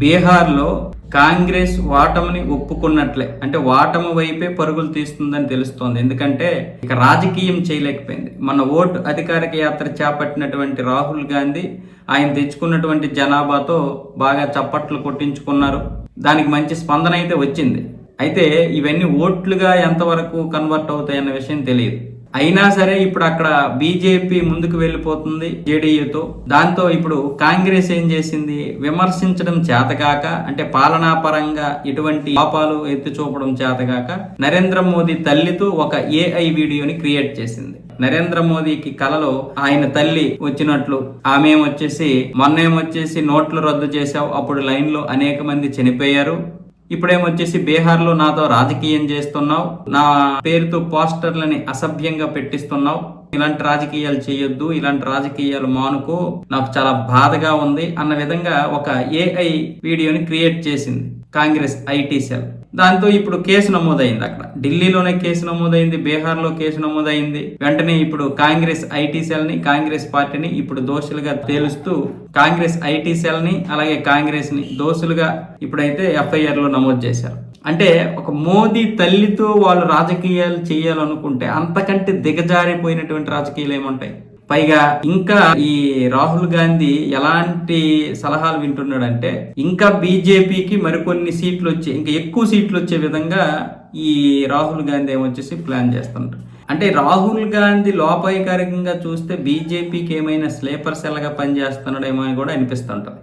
బీహార్లో కాంగ్రెస్ ఓటమిని ఒప్పుకున్నట్లే. అంటే వాటము వైపే పరుగులు తీస్తుందని తెలుస్తోంది. ఎందుకంటే ఇక రాజకీయం చేయలేకపోయింది. మన ఓటు అధికారిక యాత్ర చేపట్టినటువంటి రాహుల్ గాంధీ ఆయన తెచ్చుకున్నటువంటి జనాభాతో బాగా చప్పట్లు కొట్టించుకున్నారు. దానికి మంచి స్పందన అయితే వచ్చింది. అయితే ఇవన్నీ ఓట్లుగా ఎంతవరకు కన్వర్ట్ అవుతాయన్న విషయం తెలియదు. అయినా సరే ఇప్పుడు అక్కడ బీజేపీ ముందుకు వెళ్ళిపోతుంది జేడీయూతో. దాంతో ఇప్పుడు కాంగ్రెస్ ఏం చేసింది? విమర్శించడం చేతగాక అంటే పాలనా పరంగా ఎటువంటి పాపాలు ఎత్తి చూపడం చేతగాక నరేంద్ర మోదీ తల్లితో ఒక ఏఐ వీడియోని క్రియేట్ చేసింది. నరేంద్ర మోదీకి కలలో ఆయన తల్లి వచ్చినట్లు ఆమె వచ్చేసి మొన్నేమొచ్చేసి నోట్లు రద్దు చేశావు అప్పుడు లైన్లో అనేక మంది చనిపోయారు. ఇప్పుడేమొచ్చేసి బీహార్లో నాతో రాజకీయం చేస్తున్నావు నా పేరుతో పోస్టర్లని అసభ్యంగా పెట్టిస్తున్నావు. ఇలాంటి రాజకీయాలు చేయొద్దు ఇలాంటి రాజకీయాలు మానుకో. నాకు చాలా బాధగా ఉంది అన్న విధంగా ఒక ఏఐ వీడియోని క్రియేట్ చేసింది కాంగ్రెస్ ఐటీ సెల్. దాంతో ఇప్పుడు కేసు నమోదైంది అక్కడ. ఢిల్లీలోనే కేసు నమోదైంది బీహార్లో కేసు నమోదైంది. వెంటనే ఇప్పుడు కాంగ్రెస్ ఐటీ సెల్ని కాంగ్రెస్ పార్టీని ఇప్పుడు దోషులుగా తేలుస్తూ కాంగ్రెస్ ఐటీ సెల్ని అలాగే కాంగ్రెస్ని దోషులుగా ఇప్పుడైతే ఎఫ్ఐఆర్లో నమోదు చేశారు. అంటే ఒక మోదీ తల్లితో వాళ్ళు రాజకీయాలు చేయాలనుకుంటే అంతకంటే దిగజారిపోయినటువంటి రాజకీయాలు ఏముంటాయి? పైగా ఇంకా ఈ రాహుల్ గాంధీ ఎలాంటి సలహాలు వింటున్నాడంటే ఇంకా బీజేపీకి మరికొన్ని సీట్లు వచ్చే ఇంకా ఎక్కువ సీట్లు వచ్చే విధంగా ఈ రాహుల్ గాంధీ ఏమొచ్చేసి ప్లాన్ చేస్తుంటారు అంటే రాహుల్ గాంధీ లోపాయికారికంగా చూస్తే బీజేపీకి ఏమైనా స్లీపర్ సెల్గా పనిచేస్తున్నాడేమో అని కూడా అనిపిస్తుంటుంది.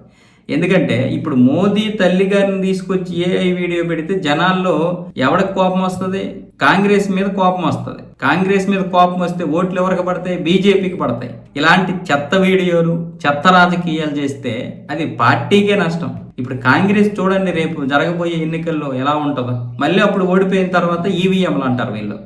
ఎందుకంటే ఇప్పుడు మోదీ తల్లి గారిని తీసుకొచ్చి ఏఐ వీడియో పెడితే జనాల్లో ఎవరికి కోపం వస్తుంది? కాంగ్రెస్ మీద కోపం వస్తుంది. కాంగ్రెస్ మీద కోపం వస్తే ఓట్లు ఎవరికి పడతాయి? బీజేపీకి పడతాయి. ఇలాంటి చెత్త వీడియోలు చెత్త రాజకీయాలు చేస్తే అది పార్టీకే నష్టం. ఇప్పుడు కాంగ్రెస్ చూడండి రేపు జరగబోయే ఎన్నికల్లో ఎలా ఉంటుందో. మళ్ళీ అప్పుడు ఓడిపోయిన తర్వాత ఈవీఎంలు అంటారు వీళ్ళు.